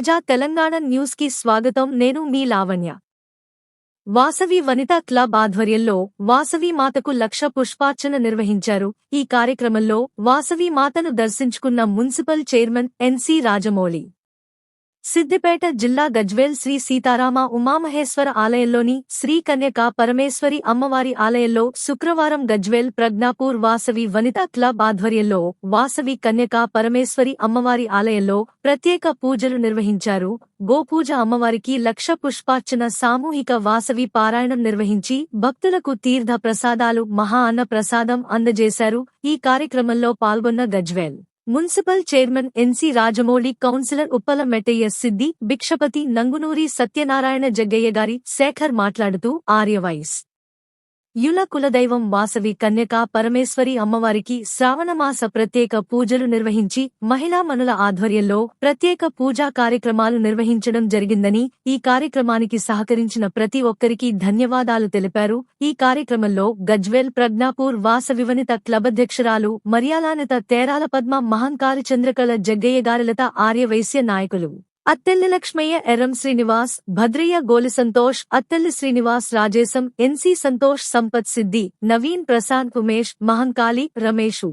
ప్రజా తెలంగాణ న్యూస్కి స్వాగతం. నేను మీ లావణ్య. వాసవి వనితా క్లబ్ ఆధ్వర్యంలో వాసవి మాతకు లక్ష పుష్పార్చన నిర్వహించారు. ఈ కార్యక్రమంలో వాసవి మాతను దర్శించుకున్న municipal chairman N C Rajamouli. Siddipet జిల్లా గజ్వేల్ శ్రీ సీతారామ ఉమామహేశ్వర ఆలయంలోని శ్రీ కన్యకా పరమేశ్వరి అమ్మవారి ఆలయంలో శుక్రవారం గజ్వేల్ ప్రజ్ఞాపూర్ వాసవి వనితా క్లబ్ ఆధ్వర్యంలో వాసవి కన్యకా పరమేశ్వరి అమ్మవారి ఆలయంలో ప్రత్యేక పూజలు నిర్వహించారు. గోపూజ అమ్మవారికి లక్ష పుష్పార్చన సామూహిక వాసవి పారాయణం నిర్వహించి భక్తులకు తీర్థ ప్రసాదాలు మహా అన్న ప్రసాదం అందజేశారు. ఈ కార్యక్రమంలో పాల్గొన్న Gajwel municipal chairman N C Rajamouli councillor Uppala Metayya Siddi Bhikshapathi Nangunuri Satyanarayana Jaggaiah గారి శేఖర్ మాట్లాడుతూ ఆర్యవైస్. యుల కులదైవం వాసవి కన్యకా పరమేశ్వరి అమ్మవారికి శ్రావణమాస ప్రత్యేక పూజలు నిర్వహించి మహిళా మనుల ఆధ్వర్యంలో ప్రత్యేక పూజా కార్యక్రమాలు నిర్వహించడం జరిగిందని ఈ కార్యక్రమానికి సహకరించిన ప్రతి ఒక్కరికి ధన్యవాదాలు తెలిపారు. ఈ కార్యక్రమంలో గజ్వేల్ ప్రజ్ఞాపూర్ వాసవివనిత క్లబధ్యక్షురాలు మర్యాలానిత తేరాల పద్మ మహంకారి చంద్రకళ జగ్గయ్య గారిలత ఆర్యవైశ్య నాయకులు. అత్తెల్లి లక్ష్మయ్య ఎర్రం శ్రీనివాస్ భద్రయ్య గోలి సంతోష్ అత్తెల్లి శ్రీనివాస్ రాజేశం ఎన్సి సంతోష్ సంపత్ సిద్ధి నవీన్ ప్రశాంత్ ఉమేష్ మహంకాళి రమేషు.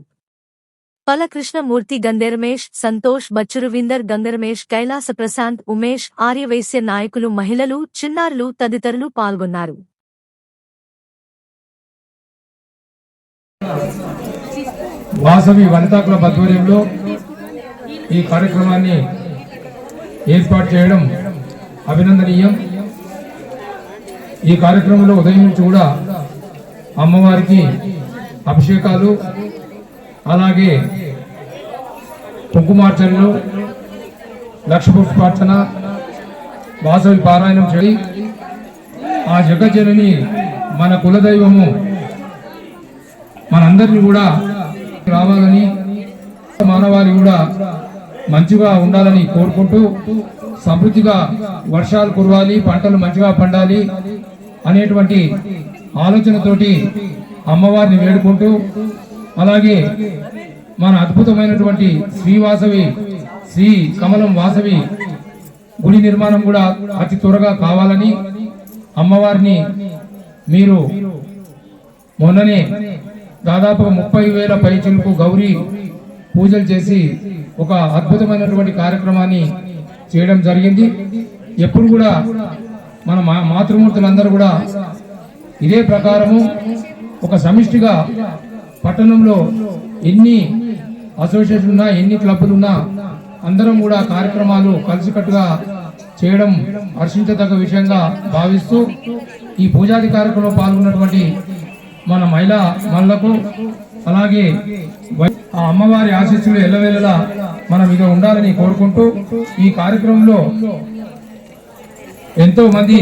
పలకృష్ణమూర్తి గంధెరమేష్ సంతోష్ బచ్చురువిందర్ గంగరమేష్ కైలాస ప్రశాంత్ ఉమేష్ ఆర్యవైశ్య నాయకులు మహిళలు చిన్నారులు తదితరులు పాల్గొన్నారు. వాసవి వనితాకుల ఆధ్వర్యంలో ఈ కార్యక్రమాన్ని ఏర్పాటు చేయడం అభినందనీయం. ఈ కార్యక్రమంలో ఉదయం నుంచి కూడా అమ్మవారికి అభిషేకాలు అలాగే కుంకుమార్చనలు లక్ష పుష్పార్చన వాసవి పారాయణం చేయి ఆ జగజ్జనని మన కులదైవము మనందరినీ కూడా రావాలని మానవాళి కూడా మంచిగా ఉండాలని కోరుకుంటూ సమృద్ధిగా వర్షాలు కురవాలి పంటలు మంచిగా పండాలి అనేటువంటి ఆలోచనతోటి అమ్మవారిని వేడుకుంటూ అలాగే మన అద్భుతమైనటువంటి శ్రీవాసవి శ్రీ కమలం వాసవి గుడి నిర్మాణం కూడా అతి త్వరగా కావాలని అమ్మవారిని మీరు మొన్ననే దాదాపు ముప్పై వేల పైచులకు గౌరీ పూజలు చేసి ఒక అద్భుతమైనటువంటి కార్యక్రమాన్ని చేయడం జరిగింది. ఎప్పుడు కూడా మన మా మాతృమూర్తులందరూ కూడా ఇదే ప్రకారము ఒక సమిష్టిగా పట్టణంలో ఎన్ని అసోసియేషన్ ఉన్నా ఎన్ని క్లబ్లు ఉన్నా అందరం కూడా కార్యక్రమాలు కలిసికట్టుగా చేయడం హర్షించదగ్గ విషయంగా భావిస్తూ ఈ పూజాది కార్యక్రమంలో పాల్గొన్నటువంటి మన మహిళా మల్లకు అలాగే వై- ఆ అమ్మవారి ఆశీస్సులు ఎల్లవేళలా మనం ఇక ఉండాలని కోరుకుంటూ ఈ కార్యక్రమంలో ఎంతో మంది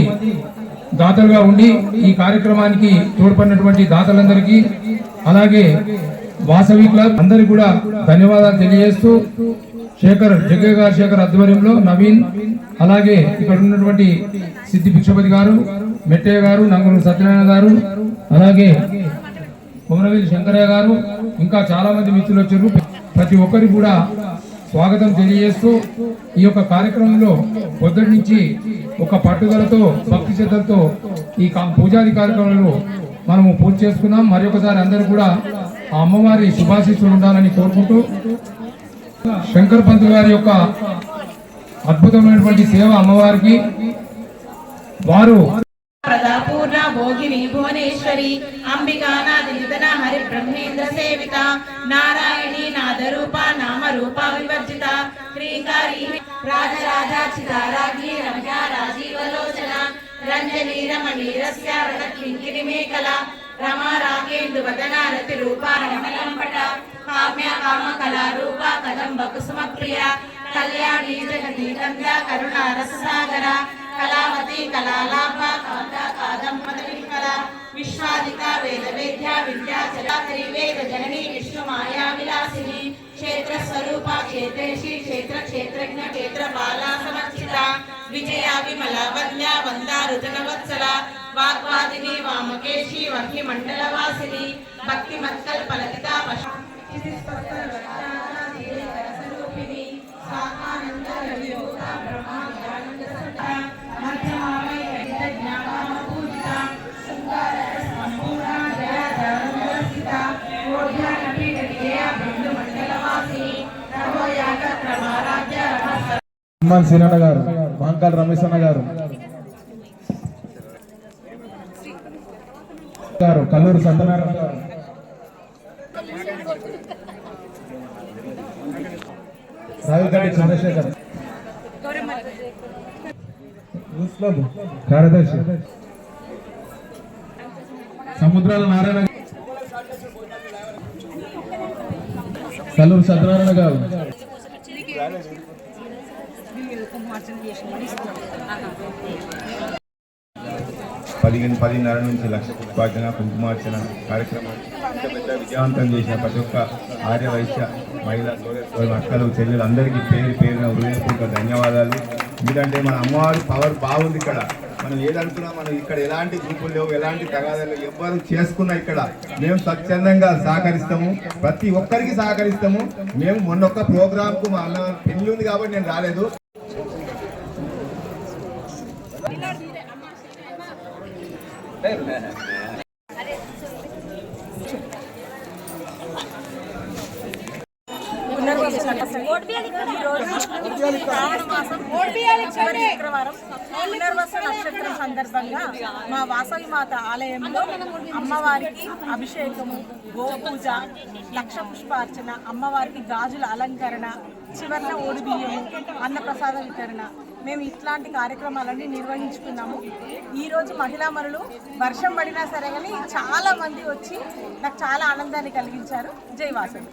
దాతలుగా ఉండి ఈ కార్యక్రమానికి తోడ్పడినటువంటి దాతలందరికీ అలాగే వాసవి క్లబ్ అందరికి కూడా ధన్యవాదాలు తెలియజేస్తూ శేఖర్ జగ్గయ్య గారు శేఖర్ ఆధ్వర్యంలో నవీన్ అలాగే ఇక్కడ ఉన్నటువంటి సిద్ధి భిక్షపతి గారు మెట్టయ్య గారు నంగులు సత్యనారాయణ గారు అలాగే కొమరవెల్లి శంకరయ్య గారు ఇంకా చాలా మంది మిత్రులు వచ్చారు. ప్రతి ఒక్కరికి కూడా స్వాగతం తెలియజేస్తూ ఈ యొక్క కార్యక్రమంలో పొద్దుటి నుంచి ఒక పట్టుదలతో భక్తి శ్రద్ధలతో ఈ పూజాది కార్యక్రమంలో మనము పూజ చేసుకున్నాం. మరి ఒకసారి అందరూ కూడా ఆ అమ్మవారి శుభాశీస్సులు ఉండాలని కోరుకుంటూ శంకర్ పంత్ గారి యొక్క అద్భుతమైనటువంటి సేవ అమ్మవారికి వారు భోగిని భువనేశ్వరి అంబికానాథ హరి బ్రహ్మేంద్ర సేవిత నారాయణ శ్రీకారి రాజరాజాచిత రాజీవలోచన రంజనీ రమణీ రణకింకిని మేకల. రమా రాగేందు వదన రతి రూప రమలంపట కామ్య కామ కళా రూపా కదంబ కుసుమ ప్రియ కళ్యాణి జగతి గంగా కరుణ రససాగర. కళావతి కళాలాప కాంత కాదంబరి కళ విశ్వాదిక వేద వేద్య విద్యా విద్యాచరాకరి వేద జనని విష్ణు మాయా విలాసిని. క్షేత్ర స్వరూప క్షేత్రేషి క్షేత్ర క్షేత్రజ్ఞ క్షేత్ర బాలా సమర్చిత విజయ విమల వల్య వంద రుజన వత్సల వాగ్వాదిని వామకేశి వహ్ని మండల వాసిని భక్తి మత్కల్ పలకిత వశ హనుమాన్ సీనన్న గారు మహంకాల్ రమేష్ అన్న గారు. గారు కల్లూరు సత్యనారాయణ గారు. రావిగడ్డి చంద్రశేఖర్. కార్యదర్శి. సముద్రాల నారాయణ కల్లూరు సత్యనారాయణ గారు. పదిహేను పదిన్నర నుంచి లక్ష పుష్పార్చన కుంకుమార్చన కార్యక్రమాన్ని ఇంత పెద్ద విజయవంతం చేసిన ప్రతి ఒక్క ఆర్య వైశ్య మహిళా అక్కలు చెల్లెలు అందరికీ పేరు పేరున హృదయపూర్వక ధన్యవాదాలు. ఎందుకంటే మన అమ్మవారి పవర్ బాగుంది ఇక్కడ. మనం ఏదనుకున్నా మనం ఇక్కడ ఎలాంటి గ్రూపులు లేవు ఎలాంటి తగాదాలు ఎవ్వరు చేసుకున్నా ఇక్కడ మేము స్వచ్ఛందంగా సహకరిస్తాము. ప్రతి ఒక్కరికి సహకరిస్తాము. మేము మొన్న ఒక్క ప్రోగ్రామ్కు మా అన్న పెళ్ళి ఉంది కాబట్టి నేను రాలేదు చివరి శుక్రవారం పునర్వస నక్షత్రం సందర్భంగా మా వాసవి మాత ఆలయంలో అమ్మవారికి అభిషేకము గోపూజ లక్ష పుష్పార్చన అమ్మవారికి గాజుల అలంకరణ చివర్న ఓడిబియ్యము అన్నప్రసాద వితరణ మేము ఇట్లాంటి కార్యక్రమాలన్నీ నిర్వహించుకున్నాము. ఈరోజు మహిళా మరులు వర్షం పడినా సరే కానీ చాలా మంది వచ్చి నాకు చాలా ఆనందాన్ని కలిగించారు. జైవాసం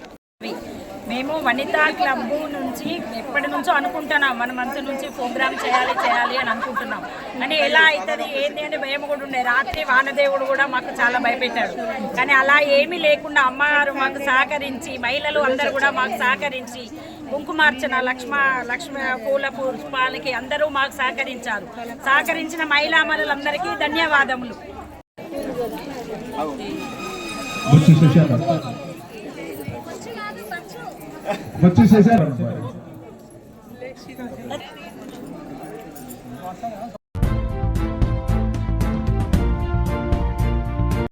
మేము వనితా క్లబ్ నుంచి ఎప్పటి నుంచో అనుకుంటున్నాం. మన మంత్ నుంచి ప్రోగ్రామ్ చేయాలి చేయాలి అని అనుకుంటున్నాం. కానీ ఎలా అవుతుంది ఏంటి అంటే భయం కూడా ఉండే. రాత్రి వానదేవుడు కూడా మాకు చాలా భయపెట్టాడు. కానీ అలా ఏమీ లేకుండా అమ్మగారు మాకు సహకరించి మహిళలు అందరూ కూడా మాకు సహకరించి కుంకుమార్చన లక్ష్మ లక్ష్మ పూల పుష్పాలకి అందరూ మాకు సహకరించారు. సహకరించిన మహిళా మనులందరికీ ధన్యవాదములు.